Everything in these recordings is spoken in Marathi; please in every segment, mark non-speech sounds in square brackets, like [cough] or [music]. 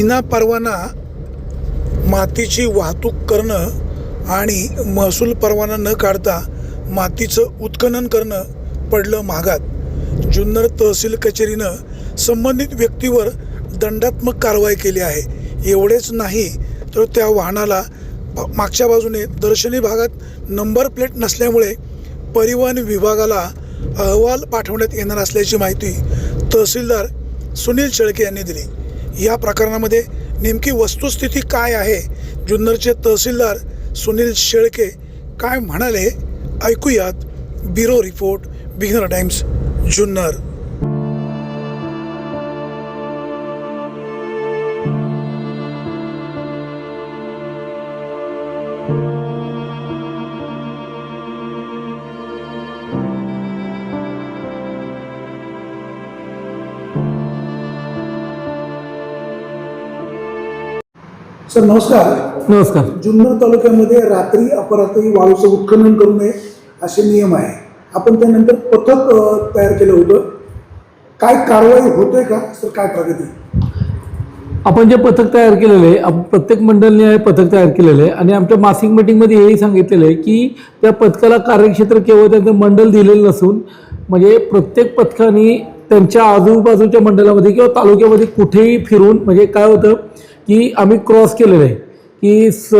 विना परवाना मातीची वाहतूक करणं आणि महसूल परवाना न काढता मातीचं उत्खनन करणं पडलं महागात. जुन्नर तहसील कचेरीनं संबंधित व्यक्तीवर दंडात्मक कारवाई केली आहे. एवढेच नाही तर त्या वाहनाला मागच्या बाजूने दर्शनी भागात नंबर प्लेट नसल्यामुळे परिवहन विभागाला अहवाल पाठवण्यात येणार असल्याची माहिती तहसीलदार सुनील शेळके यांनी दिली. या प्रकरणामध्ये नेमकी वस्तुस्थिती काय आहे? जुन्नरचे तहसीलदार सुनील शेळके काय म्हणाले? ऐकूयात bureau report beginner Times Junnar. Sir नमस्कार. नमस्कार. जुन्नर तालुक्यामध्ये रात्री अपरात्री वाळूचं उत्खनन करू नये असे नियम आहे. आपण त्यानंतर पथक तयार केलं होतं. काय कारवाई होते का? सर काय प्रगती? आपण जे पथक तयार केलेलं आहे प्रत्येक मंडळाने हे पथक तयार केलेलं आहे आणि आमच्या मासिक मीटिंगमध्ये हेही सांगितलेलं आहे की त्या पथकाला कार्यक्षेत्र केवळ त्यांचं मंडळ दिलेलं नसून म्हणजे प्रत्येक पथकाने त्यांच्या आजूबाजूच्या मंडळामध्ये किंवा तालुक्यामध्ये कुठेही फिरून म्हणजे काय होतं की आम्ही क्रॉस केलेलं आहे. की स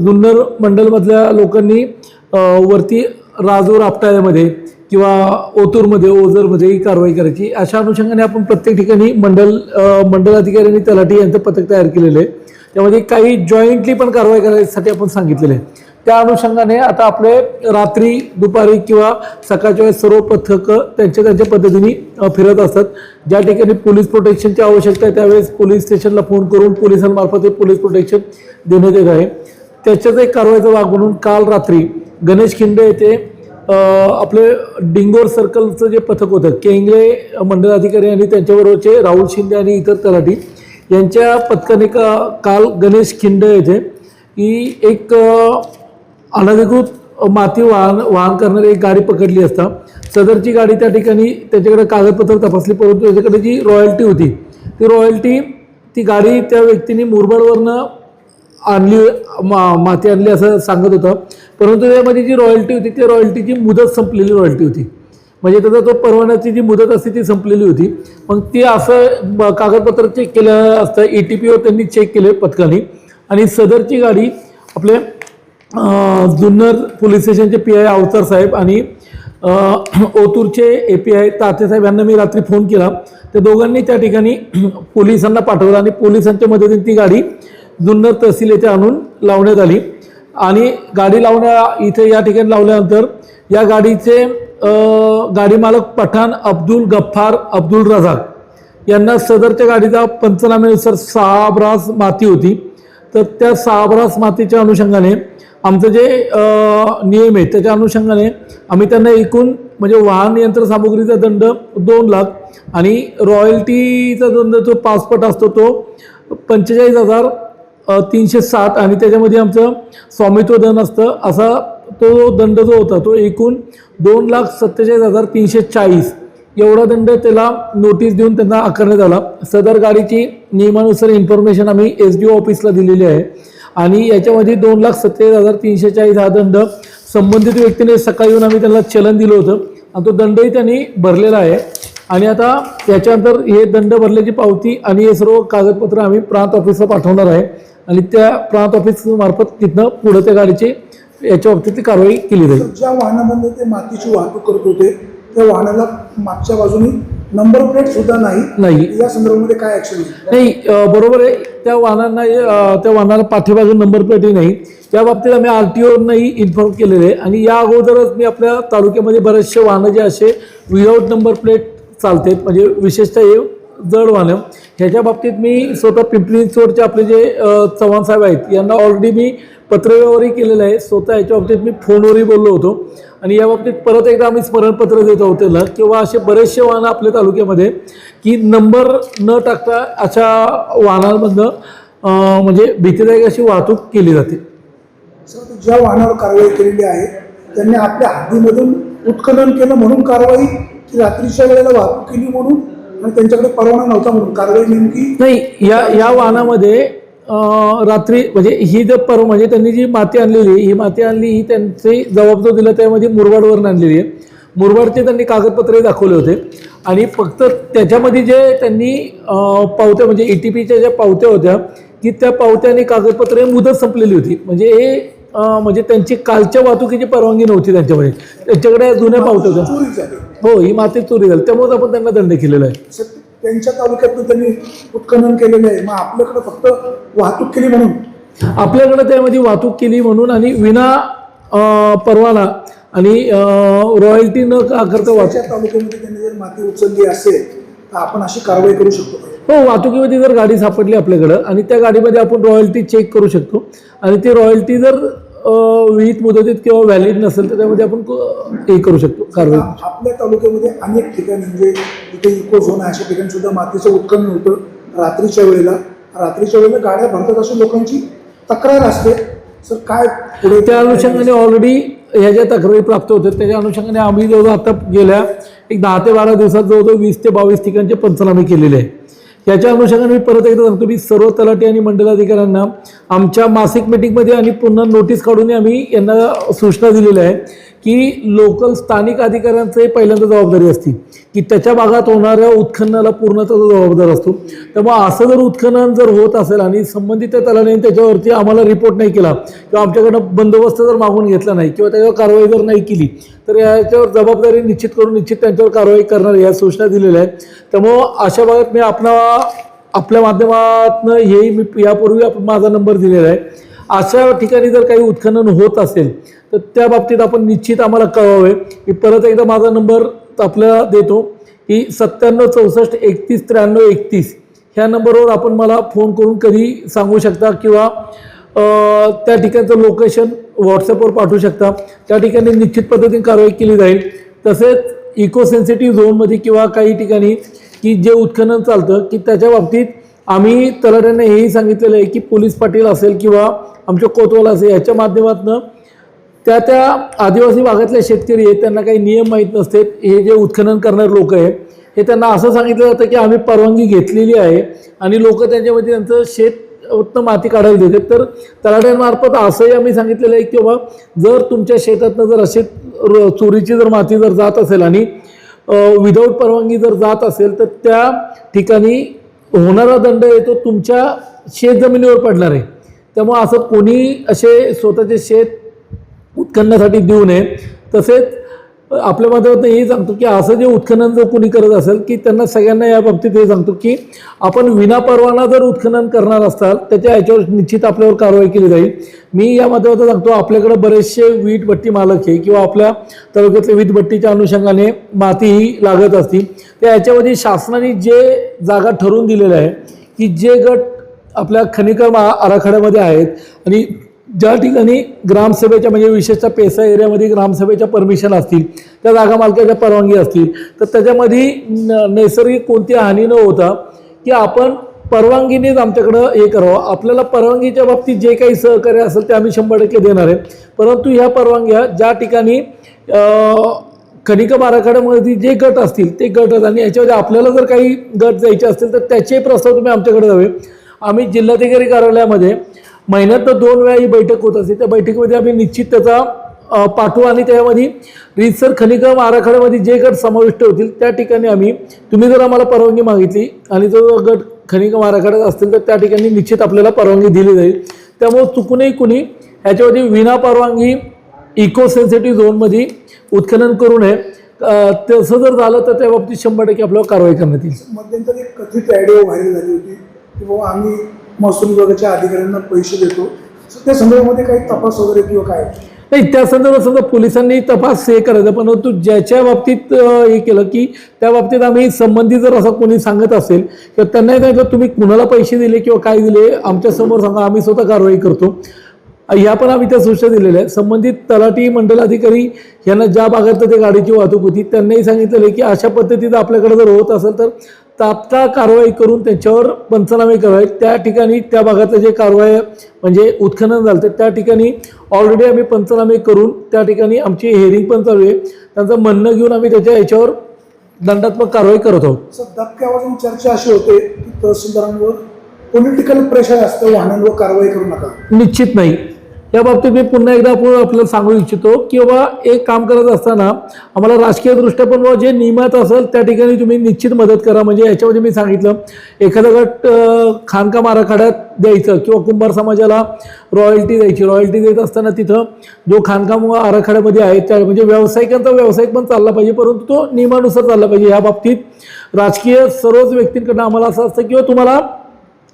जुन्नर मंडलमधल्या लोकांनी वरती राजूर आपटाळ्यामध्ये किंवा ओतूरमध्ये ओझरमध्ये ही कारवाई करायची. अशा अनुषंगाने आपण प्रत्येक ठिकाणी मंडल मंडल अधिकारी आणि तलाठी यांचं पथक तयार केलेलं आहे. त्यामध्ये काही जॉईंटली पण कारवाई करायसाठी आपण सांगितलेलं आहे. त्या अनुषंगाने आता आपले रात्री दुपारी किंवा सकाळच्या वेळेस सर्व पथकं त्यांच्या त्यांच्या पद्धतीने फिरत असतात. ज्या ठिकाणी पोलीस प्रोटेक्शनची आवश्यकता आहे त्यावेळेस पोलीस स्टेशनला फोन करून पोलिसांमार्फत हे पोलीस प्रोटेक्शन देण्यात येत आहे. त्याच्याच एक कारवाईचा भाग म्हणून काल रात्री गणेश खिंडे येथे आपले डिंगोर सर्कलचं जे पथक होतं केंगळे मंडलाधिकारी आणि त्यांच्याबरोबरचे राहुल शिंदे आणि इतर तलाठी यांच्या पथकाने का काल गणेश खिंडे येथे ही एक अनधिकृत माती वाहन वाहन करणारी एक गाडी पकडली असता. सदरची गाडी त्या ठिकाणी त्याच्याकडे कागदपत्र तपासली परंतु त्याच्याकडे जी रॉयल्टी होती ती रॉयल्टी ती गाडी त्या व्यक्तीने मुरबाडवरनं आणली मा माती आणली असं सांगत होतं. परंतु त्यामध्ये जी रॉयल्टी होती ती रॉयल्टीची मुदत संपलेली रॉयल्टी होती. म्हणजे त्याचा तो परवान्याची जी मुदत असते ती संपलेली होती. मग ती असं कागदपत्र चेक केलं असतं ए टी पीवर त्यांनी चेक केले पथकाने. आणि सदरची गाडी आपले जुन्नर पोलीस स्टेशनचे पी आय अवतार साहेब आणि ओतूरचे ए पी आय तातेसाहेब यांना मी रात्री फोन केला. त्या दोघांनी त्या ठिकाणी [clears throat] पोलिसांना पाठवलं आणि पोलिसांच्या मदतीने ती गाडी जुन्नर तहसील येथे आणून लावण्यात आली. आणि गाडी लावण्या इथे या ठिकाणी लावल्यानंतर या गाडीचे गाडी मालक पठाण अब्दुल गफ्फार अब्दुल रझाक यांना सदरच्या गाडीचा पंचनाम्यानुसार सहा ब्रास माती होती. तर त्या सहा ब्रास मातीच्या अनुषंगाने आमचं जे नियम आहे त्याच्या अनुषंगाने आम्ही त्यांना एकूण म्हणजे वाहन यंत्र सामुग्रीचा दंड दोन लाख आणि रॉयल्टीचा दंड जो पासपोर्ट असतो तो पंचेचाळीस हजार तीनशे सात आणि त्याच्यामध्ये आमचं स्वामित्व दंड असतं असा तो दंड जो होता तो एकूण दोन लाख सत्तेचाळीस हजार तीनशे चाळीस. एवढा दंड त्याला नोटीस देऊन त्यांना आकारण्यात आला. सदर गाडीची नियमानुसार इन्फॉर्मेशन आम्ही एस डी ओ ऑफिसला दिलेली आहे. आणि याच्यामध्ये दोन लाख सत्तेचाळीस हजार तीनशे चाळीस हा दंड संबंधित व्यक्तीने सकाळी येऊन आम्ही त्यांना चलन दिलं होतं. आणि तो दंडही त्यांनी भरलेला आहे. आणि आता याच्यानंतर हे दंड भरल्याची पावती आणि हे सर्व कागदपत्र आम्ही प्रांत ऑफिसला पाठवणार आहे. आणि त्या प्रांत ऑफिस मार्फत तिथनं पुढे त्या गाडीची याच्या बाबतीत कारवाई केली जाईल. ज्या वाहनामध्ये ते मातीची वाहतूक करत होते त्या वाहनाला मागच्या बाजूने नंबर प्लेट सुद्धा नाही. नाही. या संदर्भामध्ये काय ऍक्शन नाही अ, बरोबर आहे. त्या वाहनांना अ, त्या वाहनाला पाठीमागे नंबर प्लेटही नाही. त्या बाबतीत आम्ही आर टी ओनंही इन्फॉर्म केलेले आहे. आणि या अगोदरच मी आपल्या तालुक्यामध्ये बरेचसे वाहनं जे असे विदाऊट नंबर प्लेट चालतात म्हणजे विशेषतः हे जड वाहनं ह्याच्या बाबतीत मी स्वतः पिंपरी चिंचवडचे आपले जे चव्हाण साहेब आहेत यांना ऑलरेडी मी पत्रव्यवहारही केलेलं आहे. स्वतः याच्या बाबतीत मी फोनवरही बोललो होतो. आणि या बाबतीत परत एकदा आम्ही स्मरणपत्र देत आहोत त्याला किंवा असे बरेचसे वाहनं आपल्या तालुक्यामध्ये की नंबर न टाकता अशा वाहनांमधनं म्हणजे भीतीदायक अशी वाहतूक केली जाते. सर ज्या वाहनावर कारवाई केलेली आहे त्यांनी आपल्या हद्दीमधून उत्खनन केलं म्हणून कारवाई की रात्रीच्या वेळेला वाहतूक केली म्हणून आणि त्यांच्याकडे परवाना नव्हता म्हणून. कारवाई नेमकी नाही या या वाहनामध्ये रात्री म्हणजे ही जर पर म्हणजे त्यांनी जी माती आणलेली ही माती आणली ही त्यांची जबाबदार दिला त्यामध्ये मुरबाडवरून आणलेली आहे. मुरबाडचे त्यांनी कागदपत्रे दाखवले होते. आणि फक्त त्याच्यामध्ये जे त्यांनी पावत्या म्हणजे ए टी पीच्या ज्या पावत्या होत्या की त्या पावत्या आणि कागदपत्रे मुदत संपलेली होती. म्हणजे हे म्हणजे त्यांची कालच्या वाहतुकीची परवानगी नव्हती त्यांच्यामध्ये त्यांच्याकडे जुन्या पावत्या होत्या हो ही माती चोरी झाली. त्यामुळे आपण त्यांना दंड केलेला आहे. त्यांच्या तालुक्यातून त्यांनी उत्खनन केलेलं आहे. मग आपल्याकडे फक्त वाहतूक केली म्हणून? आपल्याकडे त्यामध्ये वाहतूक केली म्हणून आणि विना परवाना आणि रॉयल्टी न आकारता वाहतूक तालुक्यामध्ये त्यांनी जर माती उचलली असेल तर आपण अशी कारवाई करू शकतो? हो वाहतुकीमध्ये जर गाडी सापडली आपल्याकडं आणि त्या गाडीमध्ये आपण रॉयल्टी चेक करू शकतो आणि ती रॉयल्टी जर विहित मुदतीत किंवा व्हॅलिड नसेल तर त्यामध्ये आपण क- हे करू शकतो कारवाई आ- आपल्या तालुक्यामध्ये अनेक ठिकाणी म्हणजे इथे इको झोन आहे अशा ठिकाणी सुद्धा मातीचं उत्खनन होतं. रात्रीच्या वेळेला रात्रीच्या वेळेला गाड्या भरतात अशी लोकांची तक्रार असते. सर काय पुढे त्या अनुषंगाने ऑलरेडी ह्या ज्या तक्रारी प्राप्त होतात त्याच्या अनुषंगाने आम्ही जवळजवळ आता गेल्या एक दहा ते बारा दिवसात जवळजवळ वीस ते बावीस ठिकाणचे पंचनामे केलेले आहे याच्या अनुषंगाने मी परत एकदा सांगतो मी सर्व तलाठी आणि मंडलाधिकाऱ्यांना आमच्या मासिक मिटिंगमध्ये आणि पुन्हा नोटीस काढून आम्ही यांना सूचना दिलेल्या आहे की लोकल स्थानिक अधिकाऱ्यांचं पहिल्यांदा जबाबदारी असते. की त्याच्या भागात होणाऱ्या उत्खननाला पूर्णतः जबाबदार असतो. त्यामुळे असं जर उत्खनन जर होत असेल आणि संबंधित त्या तलाने त्याच्यावरती आम्हाला रिपोर्ट नाही केला किंवा आमच्याकडनं बंदोबस्त जर मागून घेतला नाही किंवा त्याच्यावर कारवाई जर नाही केली तर याच्यावर जबाबदारी निश्चित करून निश्चित त्यांच्यावर कारवाई करणार या सूचना दिलेल्या आहेत. त्यामुळं अशा भागात मी आपला आपल्या माध्यमातून हेही मी यापूर्वी आपण माझा नंबर दिलेला आहे. अशा ठिकाणी जर काही उत्खनन होत असेल तर त्या बाबतीत आपण निश्चित आम्हाला कळवावे. मी परत एकदा माझा नंबर आपल्याला देतो की सत्त्याण्णव चौसष्ट एकतीस त्र्याण्णव एकतीस. ह्या नंबरवर आपण मला फोन करून कधी सांगू शकता किंवा त्या ठिकाणचं लोकेशन व्हॉट्सअपवर पाठवू शकता. त्या ठिकाणी निश्चित पद्धतीने कारवाई केली जाईल. तसेच इको सेन्सिटिव्ह झोनमध्ये किंवा काही ठिकाणी की जे उत्खनन चालतं की त्याच्या बाबतीत आम्ही तलाट्यांना हेही सांगितलेलं आहे की पोलीस पाटील असेल किंवा आमच्या कोतवाल असेल याच्या माध्यमातून त्या त्या आदिवासी भागातले शेतकरी आहेत त्यांना काही नियम माहीत नसते. हे जे उत्खनन करणारे लोक आहेत हे त्यांना असं सांगितलं जातं की आम्ही परवानगी घेतलेली आहे आणि लोक त्यांच्यामध्ये त्यांचं शेत उत्तम माती काढायला देतात. तर तलाट्यांमार्फत असंही आम्ही सांगितलेलं आहे की बाबा जर तुमच्या शेतातनं जर असे र- चोरीची जर माती जर जात असेल आणि विदाऊट परवानगी जर जात असेल तर त्या ठिकाणी होणारा दंड येतो तुमच्या शेत जमिनीवर पडणार आहे. त्यामुळं असं कोणी असे स्वतःचे शेत उत्खननासाठी देऊ नये. तसेच आपल्या माध्यमातून हे सांगतो की असं जे उत्खनन जर कोणी करत असेल की त्यांना सगळ्यांना या बाबतीत हे सांगतो की आपण विनापरवाना जर उत्खनन करणार असाल त्याच्या याच्यावर निश्चित आपल्यावर कारवाई केली जाईल. मी या माध्यमातून सांगतो आपल्याकडे बरेचसे वीट भट्टी मालक आहे किंवा आपल्या तालुक्यातल्या वीट भट्टीच्या अनुषंगाने माती ही लागत असती त्या याच्यामध्ये शासनाने जे जागा ठरवून दिलेल्या आहे की जे गट आपल्या खनिकर्म आराखड्यामध्ये आहेत आणि ज्या ठिकाणी ग्रामसभेच्या म्हणजे विशेषतः पेसा एरियामध्ये ग्रामसभेच्या परमिशन असतील त्या जागा मालकाच्या परवानगी असतील तर त्याच्यामध्ये न- नैसर्गिक कोणती हानी न होता की आपण परवानगीनेच आमच्याकडं हे करावं. आपल्याला परवानगीच्या बाबतीत जे काही सहकार्य असेल ते आम्ही शंभर टक्के देणार आहे. परंतु ह्या परवानग्या ज्या ठिकाणी खनिक माराखड्यामध्ये जे गट असतील ते गट आहेत आणि याच्यामध्ये आपल्याला जर काही गट जायचे असतील तर त्याचे प्रस्ताव तुम्ही आमच्याकडे जावे आम्ही जिल्हाधिकारी कार्यालयामध्ये महिन्यातनं दोन वेळा ही बैठक होत असते. त्या बैठकीमध्ये आम्ही निश्चित त्याचा पाठवू आणि त्यामध्ये रितसर खनिकम आराखड्यामध्ये जे गट समाविष्ट होतील त्या ठिकाणी आम्ही तुम्ही जर आम्हाला परवानगी मागितली आणि जो गट खनिकम आराखड्यात असतील तर त्या ठिकाणी निश्चित आपल्याला परवानगी दिली जाईल. त्यामुळे चुकूनही कुणी ह्याच्यामध्ये विना परवानगी इको सेन्सिटिव्ह झोनमध्ये उत्खनन करू नये. तसं जर झालं तर त्या बाबतीत शंभर टक्के आपल्याला कारवाई करण्यात येईल. मध्यंतरी कथित आयडिया व्हायरल झाली होती की बाबा आम्ही महसूल विभागाच्या अधिकाऱ्यांना पैसे देतो. त्या संदर्भामध्ये काही तपास वगैरे किंवा काय? नाही त्या संदर्भात समजा पोलिसांनी तपास हे करायचा परंतु ज्याच्या बाबतीत हे केलं की त्या बाबतीत आम्ही संबंधित जर असं कोणी सांगत असेल किंवा त्यांना सांगितलं तुम्ही कुणाला पैसे दिले किंवा काय दिले आमच्यासमोर सांगा आम्ही स्वतः कारवाई करतो. ह्या पण आम्ही त्या सूचना दिलेल्या आहेत. संबंधित तलाठी मंडलाधिकारी यांना ज्या भागात ते गाडीची वाहतूक होती त्यांनाही सांगितलेलं आहे की अशा पद्धतीचं आपल्याकडे जर होत असेल तर तात्काळ कारवाई करून त्यांच्यावर पंचनामे करावे त्या ठिकाणी त्या भागातलं जे कारवाई म्हणजे उत्खनन झालं तर त्या ठिकाणी ऑलरेडी आम्ही पंचनामे करून त्या ठिकाणी आमची हेअरिंग पण चालू आहे. त्यांचं म्हणणं घेऊन आम्ही त्याच्या याच्यावर दंडात्मक कारवाई करत आहोत. सर धक्क्या वाजून चर्चा अशी होते की तहसीलदारांवर पॉलिटिकल प्रेशर असतं वाहनांवर कारवाई करू नका. निश्चित नाही. या बाबतीत मी पुन्हा एकदा आपण आपल्याला सांगू इच्छितो की बाबा एक काम करत असताना आम्हाला राजकीयदृष्ट्या पण बाबा जे नियमात असेल त्या ठिकाणी तुम्ही निश्चित मदत करा. म्हणजे याच्यामध्ये मी सांगितलं एखादा गट खानकाम खाणकाम आराखड्यात द्यायचं किंवा कुंभार समाजाला रॉयल्टी द्यायची. रॉयल्टी देत असताना तिथं जो खाणकाम आराखड्यामध्ये आहे त्या म्हणजे व्यावसायिकांचा व्यावसायिक पण चालला पाहिजे परंतु तो नियमानुसार चालला पाहिजे. या बाबतीत राजकीय सर्वच व्यक्तींकडनं आम्हाला असं असतं किंवा तुम्हाला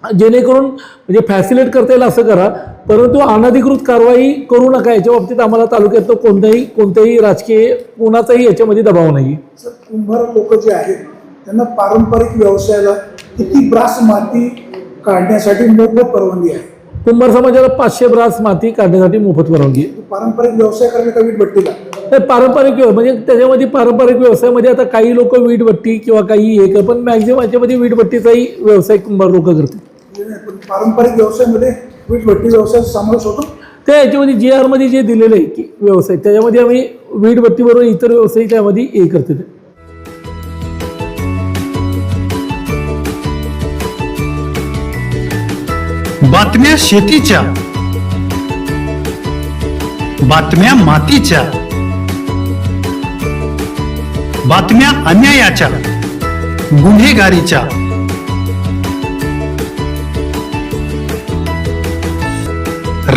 जेणेकरून म्हणजे फॅसिलेट करता येईल असं करा. परंतु अनधिकृत कारवाई करू नका. याच्या बाबतीत आम्हाला तालुक्यातलं कोणत्याही कोणत्याही राजकीय कोणाचाही याच्यामध्ये दबाव नाही सर कुंभार लोक जे आहेत त्यांना पारंपरिक व्यवसायाला किती ब्रास माती काढण्यासाठी मोफत परवानगी आहे? कुंभार समाजाला पाचशे ब्रास माती काढण्यासाठी मोफत परवानगी आहे. पारंपरिक व्यवसाय करणे का वीटभट्टीला तर पारंपरिक व्यव- म्हणजे त्याच्यामध्ये पारंपरिक व्यवसायामध्ये आता काही लोक वीटभट्टी किंवा काही हे कर पण मॅक्झिमम याच्यामध्ये वीटभट्टीचाही व्यवसाय कुंभार लोक करतात पण पारंपरिक व्यवसायामध्ये वीटभट्टी व्यवसायाचा समावेश होतो? त्या याच्यामध्ये जी आरमध्ये जे दिलेलं आहे की व्यवसाय त्याच्यामध्ये आम्ही वीटभट्टीबरोबर इतर व्यवसाय त्यामध्ये हे करते बातम्या शेतीच्या बातम्या मातीच्या बातम्या अन्यायाच्या गुन्हेगारीच्या.